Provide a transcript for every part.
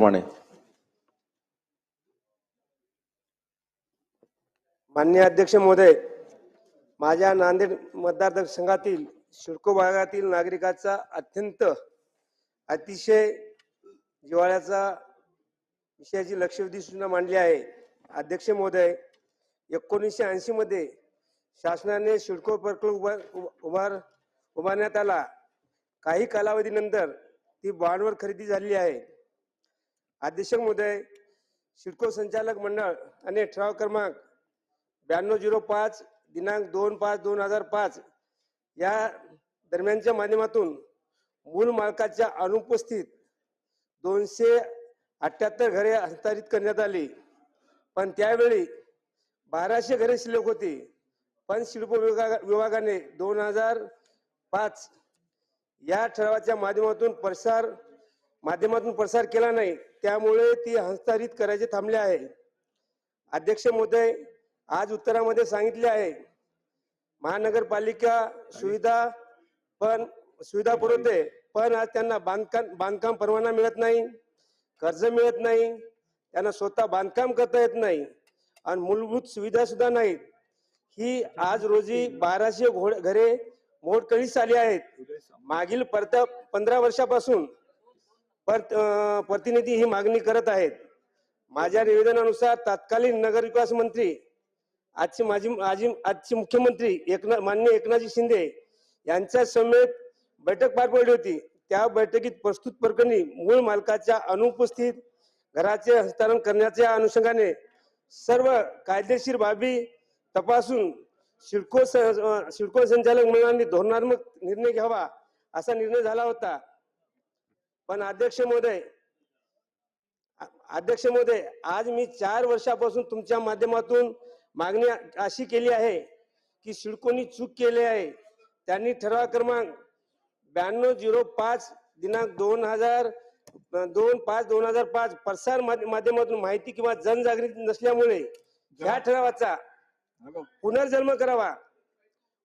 प्रमाणे. मान्य अध्यक्ष महोदय माझ्या नांदेड मतदारसंघातील शिडको भागातील नागरिकाचा अत्यंत अतिशय जिवाळ्याचा विषयाची लक्षवेधी सूचना मांडली आहे. अध्यक्ष महोदय एकोणीसशे ऐंशी मध्ये शासनाने शिडको प्रकल्प उभार उभार उभारण्यात आला. काही कालावधीनंतर ती बॉन्डवर खरेदी झाली आहे. अध्यक्ष महोदय सिडको संचालक मंडळ आणि ठराव क्रमांक ब्याण्णव झिरो पाच दिनांक दोन पाच दोन हजार पाच या दरम्यानच्या माध्यमातून मूल मालकाच्या अनुपस्थित दोनशे अठ्ठ्याहत्तर घरे हस्तांतरित करण्यात आली. पण त्यावेळी बाराशे घरे शिल्लक होती. पण शिल्प विभागा विभागाने दोन हजार पाच या ठरावाच्या माध्यमातून प्रसार माध्यमातून प्रसार केला नाही. त्यामुळे ती हस्तांतरित करायचे थांबले आहे. अध्यक्ष महोदय आज उत्तरामध्ये सांगितले आहे. महानगरपालिका सुविधा पण सुविधा पुरवते पण आज त्यांना बांधकाम बांधकाम परवाना मिळत नाही कर्ज मिळत नाही त्यांना स्वतः बांधकाम करता येत नाही आणि मूलभूत सुविधा सुद्धा नाहीत. ही आज रोजी बाराशे घोड घरे मोडकळीस आली आहेत. मागील परत पंधरा वर्षापासून प्रतिनिधी ही मागणी करत आहेत. माझ्या निवेदनानुसार तत्कालीन नगरविकास मंत्री आजचे माजी माजी आजचे मुख्यमंत्री एकनाथ मान्य एकनाथजी शिंदे यांच्या समेत बैठक पार पडली होती. त्या बैठकीत प्रस्तुत प्रकरणी मूळ मालकाच्या अनुपस्थित घराचे हस्तांतरण करण्याच्या अनुषंगाने सर्व कायदेशीर बाबी तपासून सिडको स- सिडको संचालक मंडळाने धोरणात्मक निर्णय घ्यावा असा निर्णय झाला होता. पण अध्यक्ष महोदय अध्यक्ष महोदय आज मी चार वर्षापासून तुमच्या माध्यमातून मागणी अशी केली आहे की सिडकोनी चूक केली आहे. त्यांनी ठराव क्रमांक ब्याण्णव झिरो पाच दिनांक दोन हजार दोन पाच दोन हजार पाच प्रसार माध्य- माध्यमातून माहिती किंवा जनजागृती नसल्यामुळे ह्या ठरावाचा पुनर्जन्म करावा.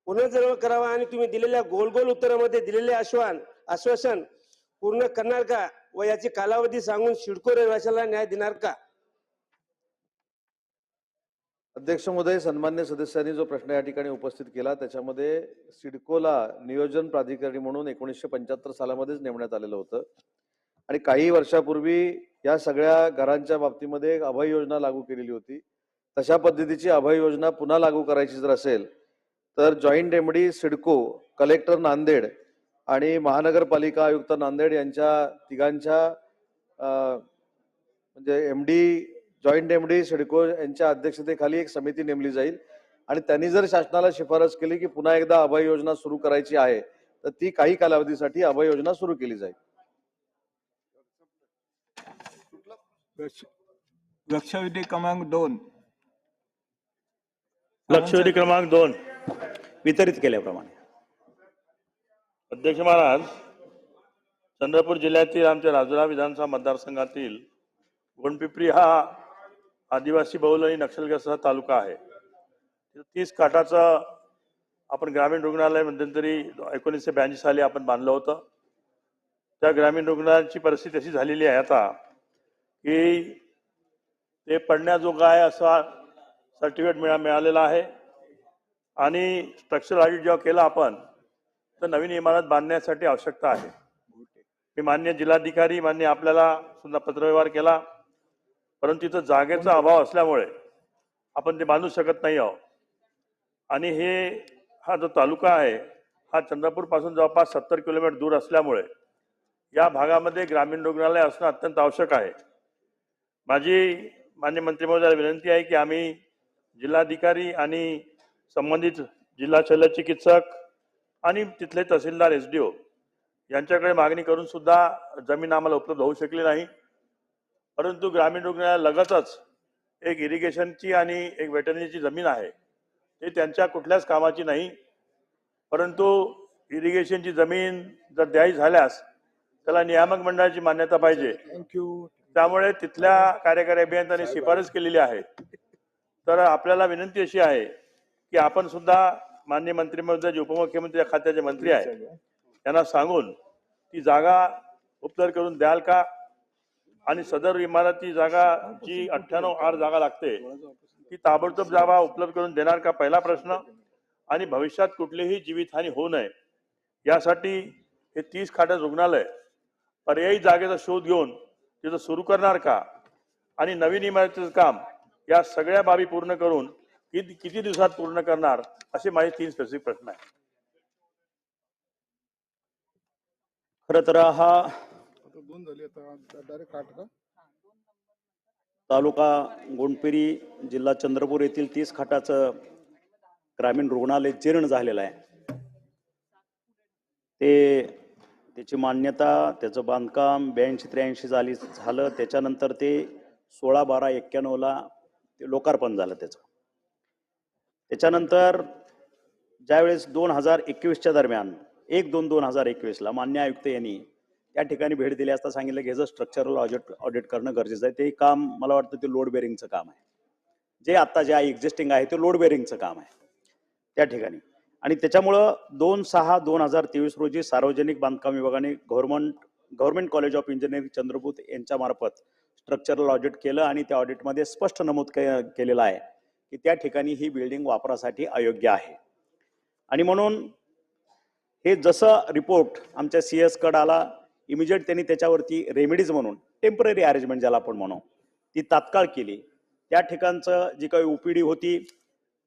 पुनर्जन्म करावा आणि तुम्ही दिलेल्या गोल गोल उत्तरामध्ये दिलेले आश्वान आश्वासन पूर्ण करणार का? व याची कालावधी सांगून सिडको रहिवाशाला न्याय देणार का? अध्यक्ष महोदय सन्मान्य सदस्यांनी जो प्रश्न या ठिकाणी उपस्थित केला त्याच्यामध्ये सिडकोला नियोजन प्राधिकारी म्हणून एकोणीसशे पंच्याहत्तर सालामध्येच नेमण्यात आलेलं होतं. आणि काही वर्षापूर्वी या सगळ्या घरांच्या बाबतीमध्ये एक अभय योजना लागू केलेली होती. तशा पद्धतीची अभय योजना पुन्हा लागू करायची जर असेल तर joint MD CIDCO collector Nanded आणि महानगरपालिका आयुक्त नांदेड यांच्या तिघांच्या म्हणजे M D joint MD CIDCO यांच्या अध्यक्षतेखाली एक समिती नेमली जाईल. आणि त्यांनी जर शासनाला शिफारस केली की पुन्हा एकदा अभय योजना सुरू करायची आहे तर ती काही कालावधीसाठी अभय योजना सुरू केली जाईल. लक्ष- लक्षवेधी क्रमांक दोन. लक्षवेधी क्रमांक दोन. वितरित केल्याप्रमाणे. अध्यक्ष महाराज चंद्रपूर जिल्ह्यातील आमच्या राजुरा विधानसभा मतदारसंघातील गोंडपिपरी हा आदिवासी बहुल आणि नक्षलग्रस्त तालुका आहे. तीस काटाचं आपण ग्रामीण रुग्णालय मध्यंतरी एकोणीसशे ब्याऐंशी साली आपण बांधलं होतं. त्या ग्रामीण रुग्णालयाची परिस्थिती अशी झालेली आहे आता की ते पडण्याजोगा आहे असा सर्टिफिकेट मिळा मिळालेला आहे. आणि स्ट्रक्चर ऑडिट जेव्हा केलं आपण तर नवीन इमारत बांधण्यासाठी आवश्यकता आहे. मी मान्य जिल्हाधिकारी मान्य आपल्याला सुद्धा पत्रव्यवहार केला. परंतु तिथं जागेचा अभाव असल्यामुळे आपण ते बांधू शकत नाही आहोत. आणि हे हा जो तालुका आहे हा चंद्रपूरपासून जवळपास सत्तर किलोमीटर दूर असल्यामुळे या भागामध्ये ग्रामीण रुग्णालय असणं अत्यंत आवश्यक आहे. माझी मान्य मंत्री महोदयाला विनंती आहे की आम्ही जिल्हाधिकारी आणि संबंधित जिल्हा शल्य चिकित्सक आणि तिथले तहसीलदार एस डी ओ यांच्याकडे मागणी करून सुद्धा जमीन आम्हाला उपलब्ध होऊ शकली नाही. परंतु ग्रामीण रुग्णालयालगतच एक इरिगेशनची आणि एक वेटरनीची जमीन आहे. ते त्यांच्या कुठल्याच कामाची नाही. परंतु इरिगेशनची जमीन जर द्यायची झाल्यास त्याला नियामक मंडळाची मान्यता पाहिजे. थँक्यू त्यामुळे तिथल्या कार्यकारी अभियंत्यांनी शिफारस केलेली आहे. तर आपल्याला विनंती अशी आहे की आपण सुद्धा मान्य मंत्री जे उपमुख्यमंत्री या खात्याचे मंत्री आहेत त्यांना सांगून ती जागा उपलब्ध करून द्याल का? आणि सदर इमारती जागा जी अठ्ठ्याण्णव आठ जागा लागते ती ताबडतोब जागा उपलब्ध करून देणार का? पहिला प्रश्न. आणि भविष्यात कुठलीही जीवितहानी होऊ नये. यासाठी हे तीस खाटा रुग्णालय पर्यायी जागेचा शोध घेऊन तिथं सुरू करणार का? आणि नवीन इमारतीचं काम या सगळ्या बाबी पूर्ण करून किती किती दिवसात पूर्ण करणार? असे माझे तीन स्पेसिफिक प्रश्न आहेत. खरं तर हा दोन झाली डायरेक्ट आठ का? तालुका गोंडपेरी जिल्हा चंद्रपूर येथील तीस खाटाचं ग्रामीण रुग्णालय जीर्ण झालेलं आहे. ते त्याची मान्यता त्याचं बांधकाम ब्याऐंशी त्र्याऐंशी झाली झालं त्याच्यानंतर ते सोळा बारा एक्क्याण्णवला ते लोकार्पण झालं त्याचं. त्याच्यानंतर ज्यावेळेस दोन हजार एकवीसच्या दरम्यान एक दोन दोन हजार एकवीसला मान्य आयुक्त यांनी त्या ठिकाणी भेट दिली असता सांगितलं की ह्याचं स्ट्रक्चरल ऑडिट ऑडिट करणं गरजेचं आहे ते काम मला वाटतं ते लोड बेरिंगचं काम आहे. जे आत्ता जे एक्झिस्टिंग आहे ते लोड बेरिंगचं काम आहे त्या ठिकाणी. आणि त्याच्यामुळं दोन सहा दोन हजार तेवीस रोजी सार्वजनिक बांधकाम विभागाने government government college of engineering Chandrapur यांच्या मार्फत स्ट्रक्चरल ऑडिट केलं आणि त्या ऑडिटमध्ये स्पष्ट नमूद के- केलेलं आहे. की त्या ठिकाणी ही बिल्डिंग वापरासाठी अयोग्य आहे. आणि म्हणून हे जसं रिपोर्ट आमच्या सी एस कड आला इमिजिएट त्यांनी त्याच्यावरती रेमेडीज म्हणून टेंपररी अरेंजमेंट ज्याला आपण म्हणू ती तात्काळ केली. त्या ठिकाणचं जी काही ओपीडी होती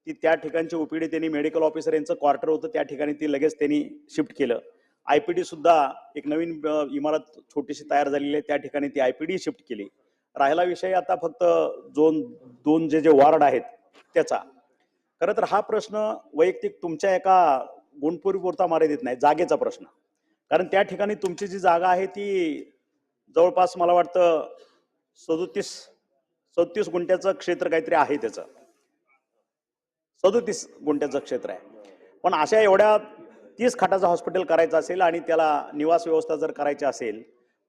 ती त्या ठिकाणची ओपीडी त्यांनी मेडिकल ऑफिसर यांचं क्वार्टर होतं त्या ठिकाणी ती लगेच त्यांनी शिफ्ट केलं. आय पी सुद्धा एक नवीन इमारत छोटीशी तयार झालेली आहे त्या ठिकाणी ती आय पी डी शिफ्ट केली. राहिला विषय आता फक्त दोन दोन जे जे वॉर्ड आहेत त्याचा. खरं तर हा प्रश्न वैयक्तिक तुमच्या एका गुणपुरीपुरता मर्यादित नाही जागेचा प्रश्न. कारण त्या ठिकाणी तुमची जी जागा आहे ती जवळपास मला वाटतं सदोतीस सदतीस गुंठ्याचं क्षेत्र काहीतरी आहे त्याचं. सदोतीस गुंठ्याचं क्षेत्र आहे. पण अशा एवढ्या तीस खाटाचं हॉस्पिटल करायचं असेल आणि त्याला निवास व्यवस्था जर करायची असेल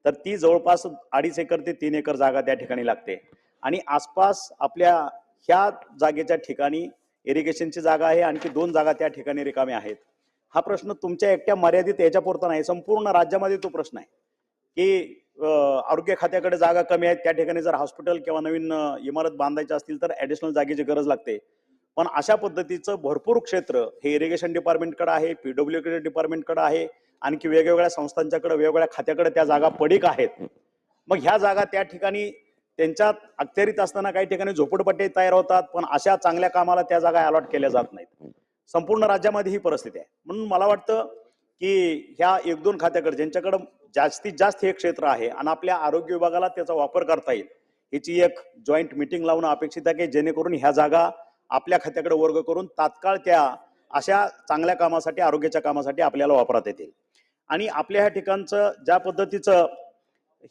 तर ती जवळपास अडीच एकर ते तीन एकर जागा त्या ठिकाणी लागते. आणि आसपास आपल्या ह्या जागेच्या ठिकाणी इरिगेशनची जागा आहे. आणखी दोन जागा त्या ठिकाणी रिकाम्या आहेत. हा प्रश्न तुमच्या एकट्या मर्यादित याच्यापुरता नाही. संपूर्ण राज्यामध्ये तो प्रश्न आहे. की आरोग्य खात्याकडे जागा कमी आहेत. त्या ठिकाणी जर हॉस्पिटल किंवा नवीन इमारत बांधायची असतील तर ऍडिशनल जागेची गरज लागते. पण अशा पद्धतीचं भरपूर क्षेत्र हे इरिगेशन डिपार्टमेंटकडे आहे पीडब्ल्यू डिपार्टमेंटकडे आहे. आणखी वेगवेगळ्या संस्थांच्याकडे वेगवेगळ्या खात्याकडे त्या जागा पडीक आहेत. मग ह्या जागा त्या ठिकाणी त्यांच्यात अखत्यारीत असताना काही ठिकाणी झोपडपट्टे तयार होतात पण अशा चांगल्या कामाला त्या जागा अलॉट केल्या जात नाहीत. संपूर्ण राज्यामध्ये ही परिस्थिती आहे. म्हणून मला वाटतं की ह्या एक दोन खात्याकडे ज्यांच्याकडं जास्तीत जास्त हे क्षेत्र आहे आणि आपल्या आरोग्य विभागाला त्याचा वापर करता येईल ह्याची एक जॉईंट मिटिंग लावणं अपेक्षित आहे की जेणेकरून ह्या जागा आपल्या खात्याकडे वर्ग करून तात्काळ त्या अशा चांगल्या कामासाठी आरोग्याच्या कामासाठी आपल्याला वापरात येतील. आणि आपल्या ह्या ठिकाणचं ज्या पद्धतीचं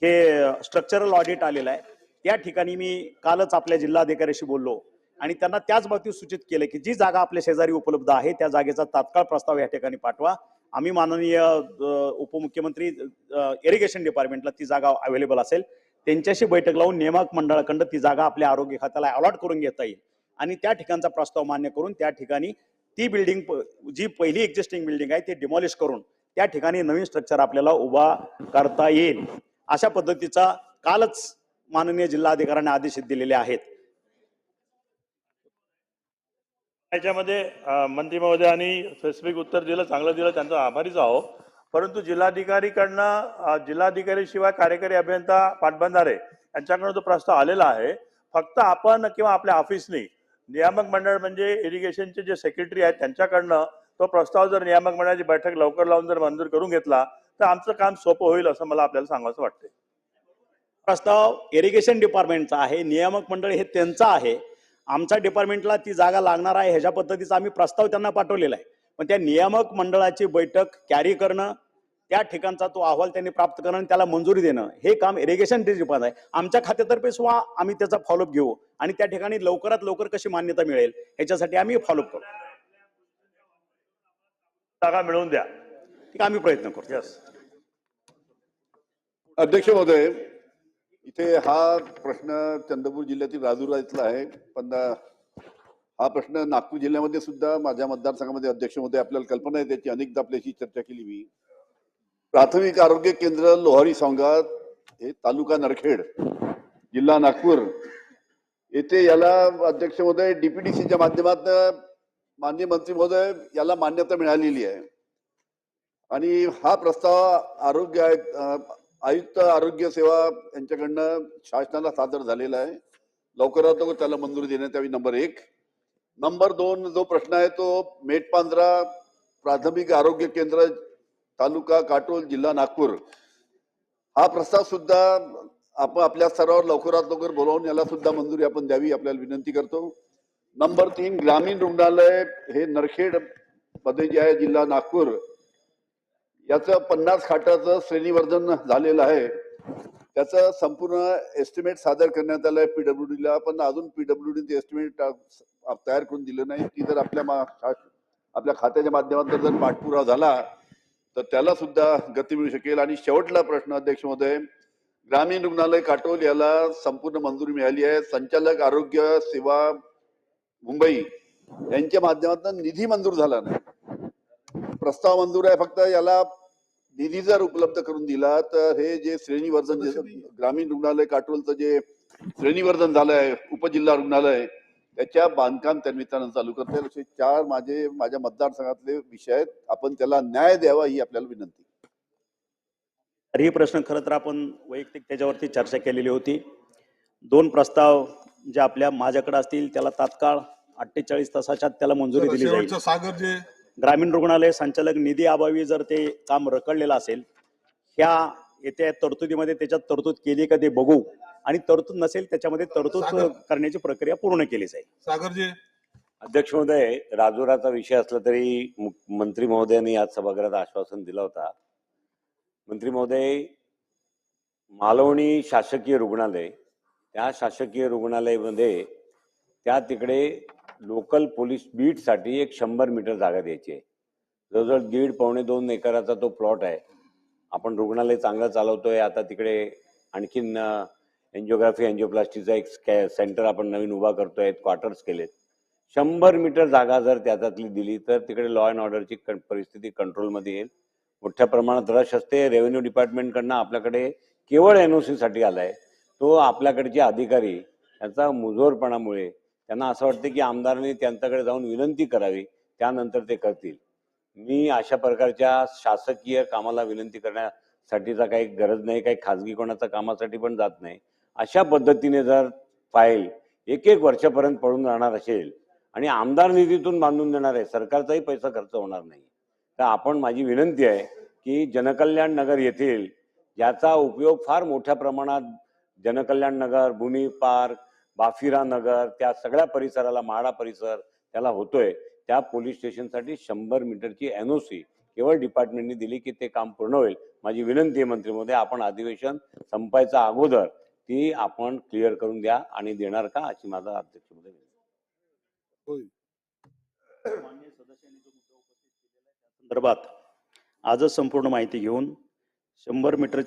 हे स्ट्रक्चरल ऑडिट आलेलं आहे त्या ठिकाणी मी कालच आपल्या जिल्हाधिकाऱ्याशी बोललो आणि त्यांना त्याच बाबतीत सूचित केलं की जी जागा आपल्या शेजारी उपलब्ध आहे त्या जागेचा तात्काळ प्रस्ताव या ठिकाणी पाठवा. आम्ही माननीय उपमुख्यमंत्री इरिगेशन डिपार्टमेंटला ती जागा अवेलेबल असेल. त्यांच्याशी बैठक लावून नियामक मंडळाकडं ती जागा आपल्या आरोग्य खात्याला अलॉट करून घेता येईल. आणि त्या ठिकाणचा प्रस्ताव मान्य करून त्या ठिकाणी ती बिल्डिंग जी पहिली एक्झिस्टिंग बिल्डिंग आहे ती डिमॉलिश करून त्या ठिकाणी नवीन स्ट्रक्चर आपल्याला उभा करता येईल. अशा पद्धतीचा कालच माननीय जिल्हाधिकाऱ्यांनी आदेश दिलेले आहेत. याच्यामध्ये मंत्री महोदयांनी स्पेसिफिक उत्तर दिलं चांगलं दिलं त्यांचा आभारीच आहो परंतु जिल्हाधिकारीकडनं जिल्हाधिकारीशिवाय जिल्हाधिकारी शिवाय कार्यकारी अभियंता पाटबंधारे यांच्याकडनं तो प्रस्ताव आलेला आहे. फक्त आपण किंवा आपल्या ऑफिसनी नियामक मंडळ म्हणजे इरिगेशनचे जे सेक्रेटरी आहेत त्यांच्याकडनं तो प्रस्ताव जर नियामक मंडळाची बैठक लवकर लावून जर मंजूर करून घेतला तर आमचं काम सोपं होईल असं मला आपल्याला सांगायचं वाटते प्रस्ताव इरिगेशन डिपार्टमेंटचा आहे नियामक मंडळ हे त्यांचं आहे. आमच्या डिपार्टमेंटला ती जागा लागणार आहे ह्याच्या पद्धतीचा आम्ही प्रस्ताव त्यांना पाठवलेला आहे. पण त्या नियामक मंडळाची बैठक कॅरी करणं त्या ठिकाणचा तो अहवाल त्यांनी प्राप्त करणं आणि त्याला मंजुरी देणं हे काम इरिगेशन डिपार्टमेंट आहे. आमच्या खात्यातर्फे सुद्धा आम्ही त्याचा फॉलोअप घेऊ आणि त्या ठिकाणी लवकरात लवकर कशी मान्यता मिळेल ह्याच्यासाठी आम्ही फॉलोअप करू. जागा मिळवून द्या. ठीक आहे, आम्ही प्रयत्न करू अध्यक्ष महोदय इथे हा प्रश्न चंद्रपूर जिल्ह्यातील राजुरा इथला आहे. पण हा प्रश्न नागपूर जिल्ह्यामध्ये सुद्धा माझ्या मतदारसंघामध्ये अध्यक्ष होते. आपल्याला कल्पना आहे त्याची. अनेकदा आपल्याशी चर्चा केली मी. प्राथमिक आरोग्य केंद्र लोहारी सांगात हे तालुका नरखेड जिल्हा नागपूर येथे याला अध्यक्ष महोदय डीपीडीसीच्या माध्यमातून माननीय मंत्री महोदय याला मान्यता मिळालेली आहे. आणि हा प्रस्ताव आरोग्य आयुक्त आरोग्य सेवा यांच्याकडनं शासनाला सादर झालेला आहे. लवकरात लवकर त्याला मंजुरी देण्यात यावी नंबर एक. नंबर दोन जो प्रश्न आहे तो मेटपांजरा प्राथमिक आरोग्य केंद्र तालुका काटोल जिल्हा नागपूर. हा प्रस्ताव सुद्धा आपण आपल्या स्तरावर लवकरात लवकर बोलावून याला सुद्धा मंजुरी आपण द्यावी आपल्याला विनंती करतो. नंबर तीन ग्रामीण रुग्णालय हे नरखेडमध्ये जे आहे जिल्हा नागपूर. याचं पन्नास खाटाचं श्रेणीवर्धन झालेलं आहे. त्याचं संपूर्ण एस्टिमेट सादर करण्यात आलं आहे पीडब्ल्यूडीला पण अजून पीडब्ल्यूडी ते एस्टिमेट तयार करून दिलं नाही. ती जर आपल्या मा- आपल्या खात्याच्या माध्यमातून जर पाठपुरावा झाला तर त्याला सुद्धा गती मिळू शकेल. आणि शेवटला प्रश्न अध्यक्ष महोदय ग्रामीण रुग्णालय काटोल याला संपूर्ण मंजुरी मिळाली आहे. संचालक आरोग्य सेवा मुंबई यांच्या माध्यमातून निधी मंजूर झाला नाही. प्रस्ताव मंजूर आहे फक्त याला निधी जर उपलब्ध करून दिला तर हे जे श्रेणीवर्धन जे ग्रामीण रुग्णालय काटोलचं जे श्रेणीवर्धन झालं आहे उपजिल्हा रुग्णालय त्याच्या बांधकाम त्यानिमित्तानं चालू करता असे चार माझे माझ्या मतदारसंघातले विषय आहेत. आपण त्याला न्याय द्यावा ही आपल्याला विनंती. तर ही प्रश्न खरं तर आपण वैयक्तिक त्याच्यावरती चर्चा केलेली होती. दोन प्रस्ताव जे आपल्या माझ्याकडे असतील त्याला तात्काळ अठ्ठेचाळीस तासाच्या आत त्याला मंजुरी दिली जाईल. सागर जे ग्रामीण रुग्णालय संचालक निधी अभावी जर ते काम रखडलेलं असेल ह्या येत्या तरतुदीमध्ये त्याच्यात तरतूद केली का ते बघू. आणि तरतूद नसेल त्याच्यामध्ये तरतूद. करण्याची प्रक्रिया पूर्ण केली जाईल. सागर जे अध्यक्ष महोदय राजुराचा विषय असला तरी मंत्री महोदयांनी आज सभागृहात आश्वासन दिलं होता. मंत्री महोदय मालवणी शासकीय रुग्णालय त्या शासकीय रुग्णालयामध्ये त्या तिकडे लोकल पोलीस बीटसाठी एक शंभर मीटर जागा द्यायची आहे. जवळजवळ दीड पावणे दोन एकराचा तो प्लॉट आहे. आपण रुग्णालय चांगलं चालवतोय आता तिकडे आणखीन एन्जिओग्राफी एन्जिओप्लास्टीचा एक स्कॅ सेंटर आपण नवीन उभा करतोय क्वार्टर्स केलेत. शंभर मीटर जागा जर त्याच्यातली दिली तर तिकडे लॉ अँड ऑर्डरची परिस्थिती कंट्रोलमध्ये येईल. मोठ्या प्रमाणात रश असते रेव्हेन्यू डिपार्टमेंटकडनं आपल्याकडे केवळ एन एनओसी साठी आलाय. तो आपल्याकडचे अधिकारी याचा मुजोरपणामुळे त्यांना असं वाटतं की आमदारांनी त्यांच्याकडे जाऊन विनंती करावी त्यानंतर ते करतील. मी अशा प्रकारच्या शासकीय कामाला विनंती करण्यासाठीचा काही गरज नाही काही खाजगी कोणाच्या कामासाठी पण जात नाही. अशा पद्धतीने जर फाईल एक एक वर्षापर्यंत पडून राहणार असेल आणि आमदार निधीतून बांधून देणार आहे सरकारचाही पैसा खर्च होणार नाही तर आपण माझी विनंती आहे की जनकल्याण नगर येथील याचा उपयोग फार मोठ्या प्रमाणात जनकल्याण नगर भूमी पार्क बाफिरा नगर त्या सगळ्या परिसराला म्हाडा परिसर त्याला होतोय. त्या पोलीस स्टेशनसाठी शंभर मीटरची एनओसी केवळ डिपार्टमेंटने दिली की ते काम पूर्ण होईल. माझी विनंती आहे मंत्री महोदय आपण अधिवेशन संपायच्या अगोदर ती आपण क्लिअर करून द्या आणि देणार का अशी माझा अध्यक्ष महोदय विनंती. माननीय सदस्यांनी जो मुद्दा उपस्थित केलेला आहे त्या संदर्भात आजच संपूर्ण माहिती घेऊन शंभर मीटर